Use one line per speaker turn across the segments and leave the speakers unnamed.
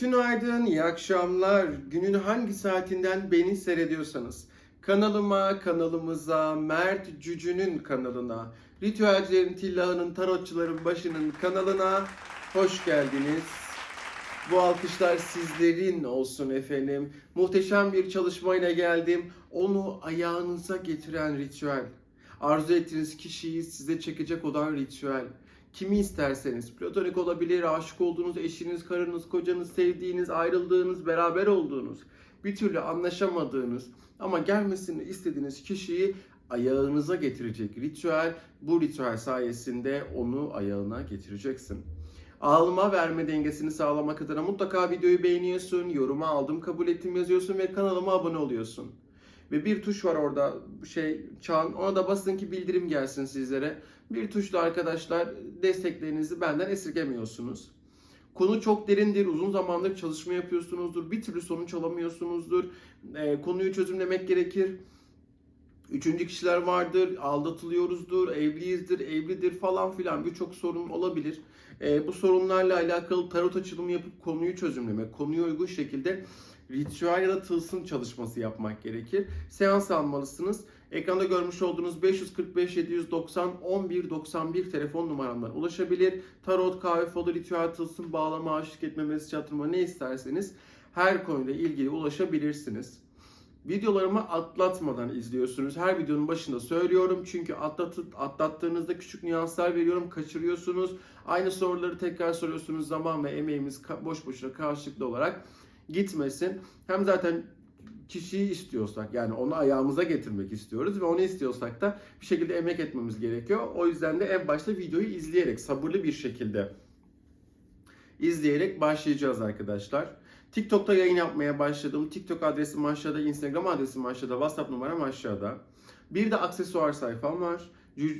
tünaydın, iyi akşamlar. Günün hangi saatinden beni seyrediyorsanız kanalıma, kanalımıza, Mert Cücü'nün kanalına, Ritüelcilerin, Tillahı'nın, Tarotçuların başının kanalına hoş geldiniz. Bu alkışlar sizlerin olsun efendim. Muhteşem bir çalışmayla geldim. Onu ayağınıza getiren ritüel. Arzu ettiğiniz kişiyi size çekecek olan ritüel. Kimi isterseniz, platonik olabilir, aşık olduğunuz eşiniz, karınız, kocanız, sevdiğiniz, ayrıldığınız, beraber olduğunuz, bir türlü anlaşamadığınız ama gelmesini istediğiniz kişiyi ayağınıza getirecek ritüel. Bu ritüel sayesinde onu ayağına getireceksin. Alma verme dengesini sağlamak adına mutlaka videoyu beğeniyorsun, yoruma aldım kabul ettim yazıyorsun ve kanalıma abone oluyorsun. Ve bir tuş var orada şey çan ona da basın ki bildirim gelsin sizlere. Bir tuşla arkadaşlar desteklerinizi benden esirgemiyorsunuz. Konu çok derindir, uzun zamandır çalışma yapıyorsunuzdur, bir türlü sonuç alamıyorsunuzdur. Ee, konuyu çözümlemek gerekir. Üçüncü kişiler vardır, aldatılıyoruzdur, evliyizdir, evlidir falan filan birçok sorun olabilir. Ee, bu sorunlarla alakalı tarot açılımı yapıp konuyu çözümlemek, konuya uygun şekilde ritüel ya da tılsım çalışması yapmak gerekir. Seans almalısınız. Ekranda görmüş olduğunuz 545 790 11 91 telefon numaramdan ulaşabilir. Tarot, kahve falı, ritüel, tılsım, bağlama, aşık etme, mesaj atma ne isterseniz her konuyla ilgili ulaşabilirsiniz. Videolarımı atlatmadan izliyorsunuz. Her videonun başında söylüyorum. Çünkü atlatıp atlattığınızda küçük nüanslar veriyorum. Kaçırıyorsunuz. Aynı soruları tekrar soruyorsunuz. Zaman ve emeğimiz boş boşuna karşılıklı olarak gitmesin. Hem zaten kişiyi istiyorsak yani onu ayağımıza getirmek istiyoruz ve onu istiyorsak da bir şekilde emek etmemiz gerekiyor. O yüzden de en başta videoyu izleyerek sabırlı bir şekilde izleyerek başlayacağız arkadaşlar. TikTok'ta yayın yapmaya başladım. TikTok adresim aşağıda, Instagram adresim aşağıda, WhatsApp numaram aşağıda. Bir de aksesuar sayfam var.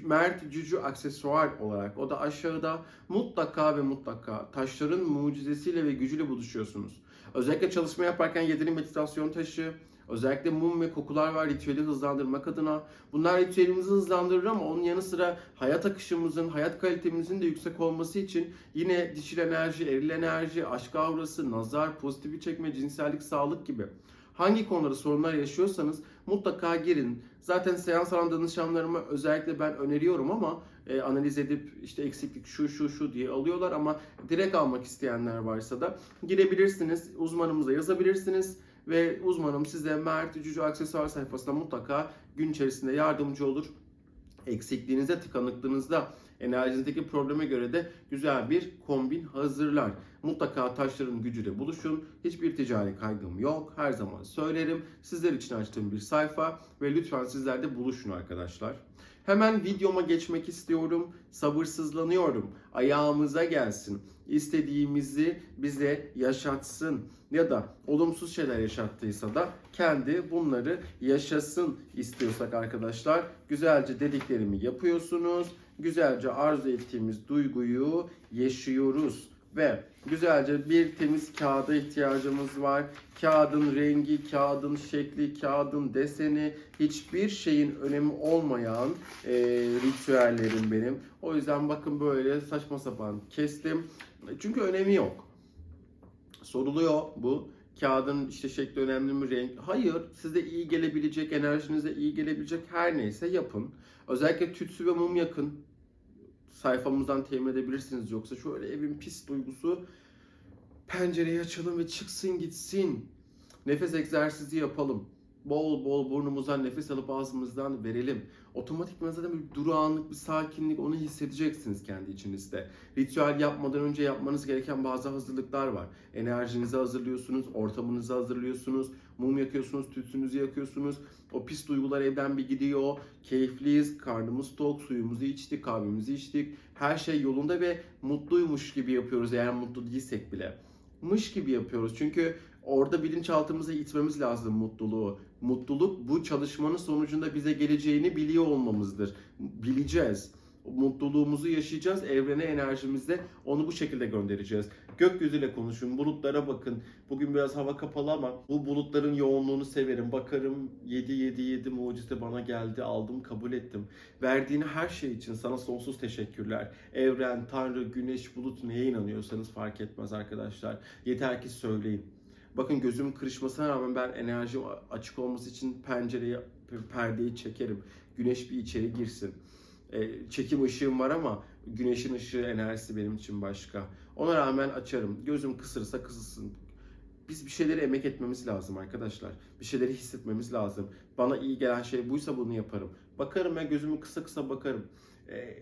Mert Cücü aksesuar olarak. O da aşağıda mutlaka ve mutlaka taşların mucizesiyle ve gücüyle buluşuyorsunuz. Özellikle çalışma yaparken yedili meditasyon taşı, özellikle mum ve kokular var ritüeli hızlandırmak adına. Bunlar ritüelimizi hızlandırır ama onun yanı sıra hayat akışımızın, hayat kalitemizin de yüksek olması için yine dişil enerji, eril enerji, aşk aurası, nazar, pozitifi çekme, cinsellik, sağlık gibi hangi konularda sorunlar yaşıyorsanız mutlaka girin. Zaten seans alan danışanlarıma özellikle ben öneriyorum ama e, analiz edip işte eksiklik şu şu şu diye alıyorlar ama direkt almak isteyenler varsa da girebilirsiniz. Uzmanımıza yazabilirsiniz ve uzmanım size Mert Cücü Aksesuar sayfasında mutlaka gün içerisinde yardımcı olur. Eksikliğinizde, tıkanıklığınızda, enerjinizdeki probleme göre de güzel bir kombin hazırlar. Mutlaka taşların gücüyle buluşun. Hiçbir ticari kaygım yok. Her zaman söylerim. Sizler için açtığım bir sayfa ve lütfen sizler de buluşun arkadaşlar. Hemen videoma geçmek istiyorum. Sabırsızlanıyorum. Ayağımıza gelsin. İstediğimizi bize yaşatsın. Ya da olumsuz şeyler yaşattıysa da kendi bunları yaşasın istiyorsak arkadaşlar. Güzelce dediklerimi yapıyorsunuz. Güzelce arzu ettiğimiz duyguyu yaşıyoruz ve güzelce bir temiz kağıda ihtiyacımız var. Kağıdın rengi, kağıdın şekli, kağıdın deseni hiçbir şeyin önemi olmayan e, ritüellerim benim. O yüzden bakın böyle saçma sapan kestim. Çünkü önemi yok. Soruluyor bu. Kağıdın işte şekli önemli mi renk? Hayır. Size iyi gelebilecek, enerjinize iyi gelebilecek her neyse yapın. Özellikle tütsü ve mum yakın sayfamızdan temin edebilirsiniz. Yoksa şöyle evin pis duygusu pencereyi açalım ve çıksın gitsin. Nefes egzersizi yapalım. Bol bol burnumuzdan nefes alıp ağzımızdan verelim. Otomatikman zaten bir durağanlık, bir sakinlik onu hissedeceksiniz kendi içinizde. Ritüel yapmadan önce yapmanız gereken bazı hazırlıklar var. Enerjinizi hazırlıyorsunuz, ortamınızı hazırlıyorsunuz, mum yakıyorsunuz, tütsünüzü yakıyorsunuz. O pis duygular evden bir gidiyor. Keyifliyiz, karnımız tok, suyumuzu içtik, kahvemizi içtik. Her şey yolunda ve mutluymuş gibi yapıyoruz eğer mutlu değilsek bile. Mış gibi yapıyoruz çünkü Orada bilinçaltımıza itmemiz lazım mutluluğu. Mutluluk bu çalışmanın sonucunda bize geleceğini biliyor olmamızdır. Bileceğiz. Mutluluğumuzu yaşayacağız. Evrene enerjimizde onu bu şekilde göndereceğiz. Gökyüzüyle konuşun, bulutlara bakın. Bugün biraz hava kapalı ama bu bulutların yoğunluğunu severim. Bakarım 7 7 7 mucize bana geldi, aldım, kabul ettim. Verdiğin her şey için sana sonsuz teşekkürler. Evren, Tanrı, Güneş, bulut neye inanıyorsanız fark etmez arkadaşlar. Yeter ki söyleyin. Bakın gözümün kırışmasına rağmen ben enerjim açık olması için pencereyi, perdeyi çekerim. Güneş bir içeri girsin. E, çekim ışığım var ama güneşin ışığı enerjisi benim için başka. Ona rağmen açarım. Gözüm kısırsa kısılsın. Biz bir şeyleri emek etmemiz lazım arkadaşlar. Bir şeyleri hissetmemiz lazım. Bana iyi gelen şey buysa bunu yaparım. Bakarım ben gözümü kısa kısa bakarım. E,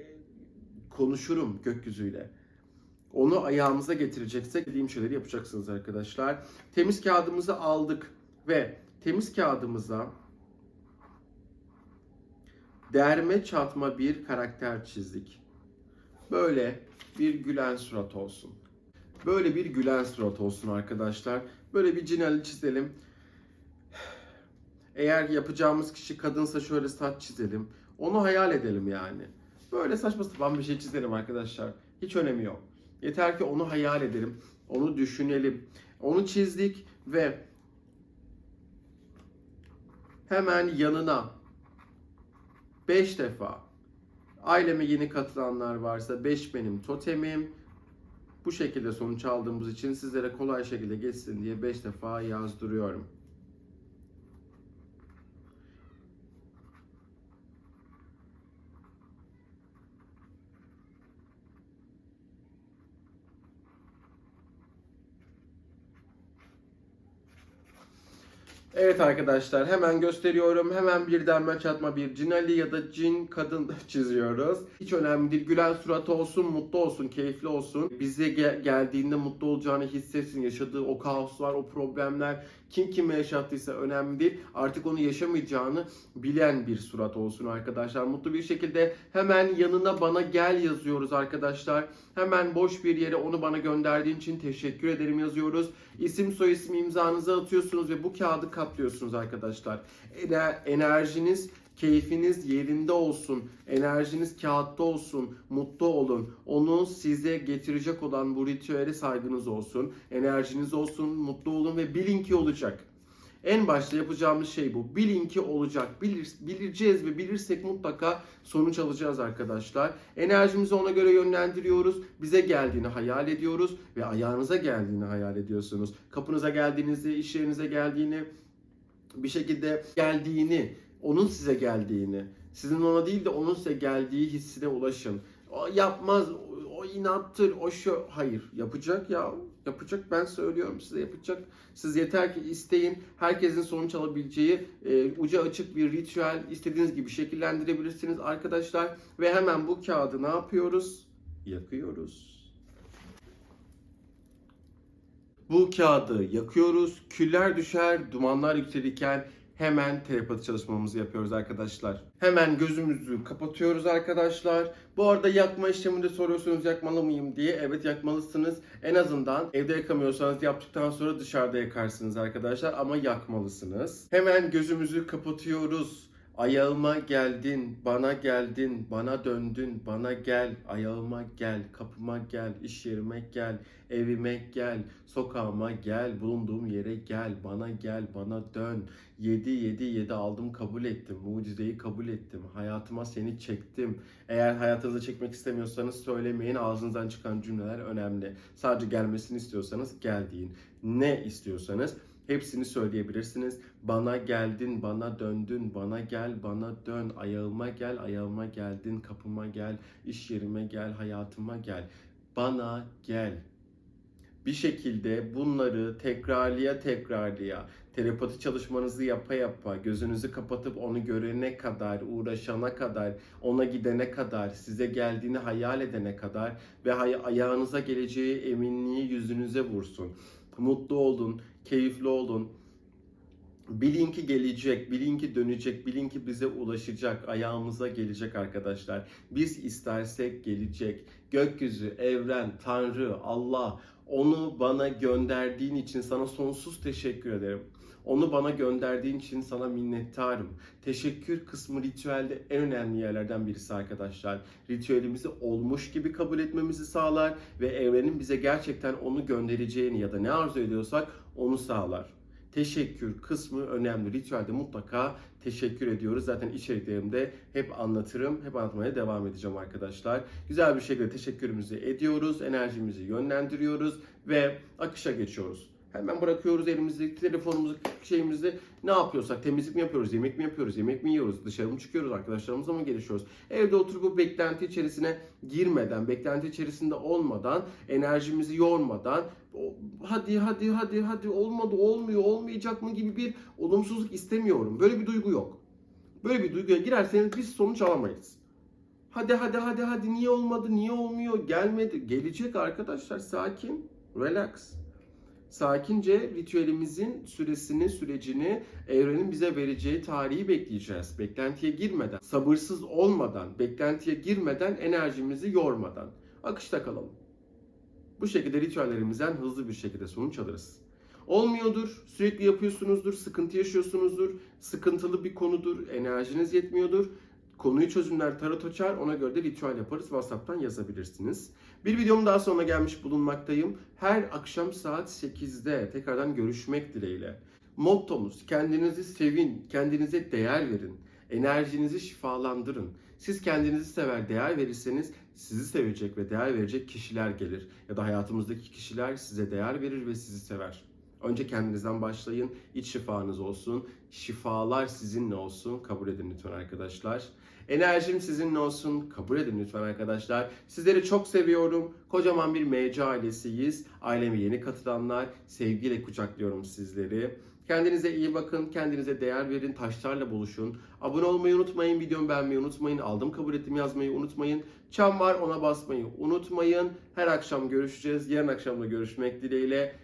konuşurum gökyüzüyle. Onu ayağımıza getireceksek dediğim şeyleri yapacaksınız arkadaşlar. Temiz kağıdımızı aldık ve temiz kağıdımıza derme çatma bir karakter çizdik. Böyle bir gülen surat olsun. Böyle bir gülen surat olsun arkadaşlar. Böyle bir cinali çizelim. Eğer yapacağımız kişi kadınsa şöyle saç çizelim. Onu hayal edelim yani. Böyle saçma sapan bir şey çizelim arkadaşlar. Hiç önemi yok. Yeter ki onu hayal edelim. Onu düşünelim. Onu çizdik ve hemen yanına 5 defa aileme yeni katılanlar varsa 5 benim totemim. Bu şekilde sonuç aldığımız için sizlere kolay şekilde geçsin diye 5 defa yazdırıyorum. Evet arkadaşlar hemen gösteriyorum. Hemen birden maç atma bir cinali ya da cin kadın çiziyoruz. Hiç önemli değil. Gülen surat olsun, mutlu olsun, keyifli olsun. Bize ge- geldiğinde mutlu olacağını hissetsin. Yaşadığı o kaoslar, o problemler kim kime yaşattıysa önemli değil. Artık onu yaşamayacağını bilen bir surat olsun arkadaşlar. Mutlu bir şekilde hemen yanına bana gel yazıyoruz arkadaşlar. Hemen boş bir yere onu bana gönderdiğin için teşekkür ederim yazıyoruz. İsim soyisim imzanızı atıyorsunuz ve bu kağıdı katlıyorsunuz arkadaşlar. Ener- enerjiniz Keyfiniz yerinde olsun, enerjiniz kağıtta olsun, mutlu olun. Onu size getirecek olan bu ritüele saygınız olsun, enerjiniz olsun, mutlu olun ve bilin ki olacak. En başta yapacağımız şey bu. Bilin ki olacak. Bilir, bileceğiz ve bilirsek mutlaka sonuç alacağız arkadaşlar. Enerjimizi ona göre yönlendiriyoruz. Bize geldiğini hayal ediyoruz ve ayağınıza geldiğini hayal ediyorsunuz. Kapınıza geldiğinizi, iş yerinize geldiğini, bir şekilde geldiğini, onun size geldiğini, sizin ona değil de onun size geldiği hissine ulaşın. O yapmaz, o, inattır, o şu... Hayır, yapacak ya. Yapacak ben söylüyorum size yapacak. Siz yeter ki isteyin. Herkesin sonuç alabileceği e, ucu açık bir ritüel istediğiniz gibi şekillendirebilirsiniz arkadaşlar. Ve hemen bu kağıdı ne yapıyoruz? Yakıyoruz. Bu kağıdı yakıyoruz. Küller düşer, dumanlar yükselirken hemen telepati çalışmamızı yapıyoruz arkadaşlar. Hemen gözümüzü kapatıyoruz arkadaşlar. Bu arada yakma işleminde soruyorsunuz yakmalı mıyım diye. Evet yakmalısınız. En azından evde yakamıyorsanız yaptıktan sonra dışarıda yakarsınız arkadaşlar ama yakmalısınız. Hemen gözümüzü kapatıyoruz. Ayağıma geldin, bana geldin, bana döndün, bana gel, ayağıma gel, kapıma gel, iş yerime gel, evime gel, sokağıma gel, bulunduğum yere gel, bana gel, bana dön. 7 7 7 aldım, kabul ettim. Mucizeyi kabul ettim. Hayatıma seni çektim. Eğer hayatınıza çekmek istemiyorsanız söylemeyin. Ağzınızdan çıkan cümleler önemli. Sadece gelmesini istiyorsanız gel deyin. Ne istiyorsanız Hepsini söyleyebilirsiniz. Bana geldin, bana döndün, bana gel, bana dön, ayağıma gel, ayağıma geldin, kapıma gel, iş yerime gel, hayatıma gel. Bana gel. Bir şekilde bunları tekrarlıya tekrarlıya, telepati çalışmanızı yapa yapa, gözünüzü kapatıp onu görene kadar, uğraşana kadar, ona gidene kadar, size geldiğini hayal edene kadar ve ayağınıza geleceği eminliği yüzünüze vursun. Mutlu olun, keyifli olun. Bilin ki gelecek, bilin ki dönecek, bilin ki bize ulaşacak, ayağımıza gelecek arkadaşlar. Biz istersek gelecek. Gökyüzü, evren, Tanrı, Allah Onu bana gönderdiğin için sana sonsuz teşekkür ederim. Onu bana gönderdiğin için sana minnettarım. Teşekkür kısmı ritüelde en önemli yerlerden birisi arkadaşlar. Ritüelimizi olmuş gibi kabul etmemizi sağlar ve evrenin bize gerçekten onu göndereceğini ya da ne arzu ediyorsak onu sağlar. Teşekkür kısmı önemli. Ritüelde mutlaka teşekkür ediyoruz. Zaten içeriklerimde hep anlatırım. Hep anlatmaya devam edeceğim arkadaşlar. Güzel bir şekilde teşekkürümüzü ediyoruz. Enerjimizi yönlendiriyoruz ve akışa geçiyoruz. Hemen bırakıyoruz elimizdeki telefonumuzu, şeyimizi ne yapıyorsak temizlik mi yapıyoruz, yemek mi yapıyoruz, yemek mi yiyoruz, dışarı mı çıkıyoruz, arkadaşlarımızla mı gelişiyoruz? Evde oturup bu beklenti içerisine girmeden, beklenti içerisinde olmadan, enerjimizi yormadan, hadi hadi hadi hadi olmadı, olmuyor, olmayacak mı gibi bir olumsuzluk istemiyorum. Böyle bir duygu yok. Böyle bir duyguya girerseniz biz sonuç alamayız. Hadi hadi hadi hadi niye olmadı, niye olmuyor, gelmedi. Gelecek arkadaşlar sakin, relax sakince ritüelimizin süresini, sürecini, evrenin bize vereceği tarihi bekleyeceğiz. Beklentiye girmeden, sabırsız olmadan, beklentiye girmeden, enerjimizi yormadan. Akışta kalalım. Bu şekilde ritüellerimizden hızlı bir şekilde sonuç alırız. Olmuyordur, sürekli yapıyorsunuzdur, sıkıntı yaşıyorsunuzdur, sıkıntılı bir konudur, enerjiniz yetmiyordur. Konuyu çözümler tarot açar, ona göre de ritüel yaparız. WhatsApp'tan yazabilirsiniz. Bir videomun daha sonuna gelmiş bulunmaktayım. Her akşam saat 8'de tekrardan görüşmek dileğiyle. Mottomuz kendinizi sevin, kendinize değer verin. Enerjinizi şifalandırın. Siz kendinizi sever, değer verirseniz sizi sevecek ve değer verecek kişiler gelir. Ya da hayatımızdaki kişiler size değer verir ve sizi sever. Önce kendinizden başlayın. İç şifanız olsun. Şifalar sizinle olsun. Kabul edin lütfen arkadaşlar. Enerjim sizinle olsun. Kabul edin lütfen arkadaşlar. Sizleri çok seviyorum. Kocaman bir MC ailesiyiz. Aileme yeni katılanlar. Sevgiyle kucaklıyorum sizleri. Kendinize iyi bakın. Kendinize değer verin. Taşlarla buluşun. Abone olmayı unutmayın. Videomu beğenmeyi unutmayın. Aldım kabul ettim yazmayı unutmayın. Çan var ona basmayı unutmayın. Her akşam görüşeceğiz. Yarın akşam da görüşmek dileğiyle.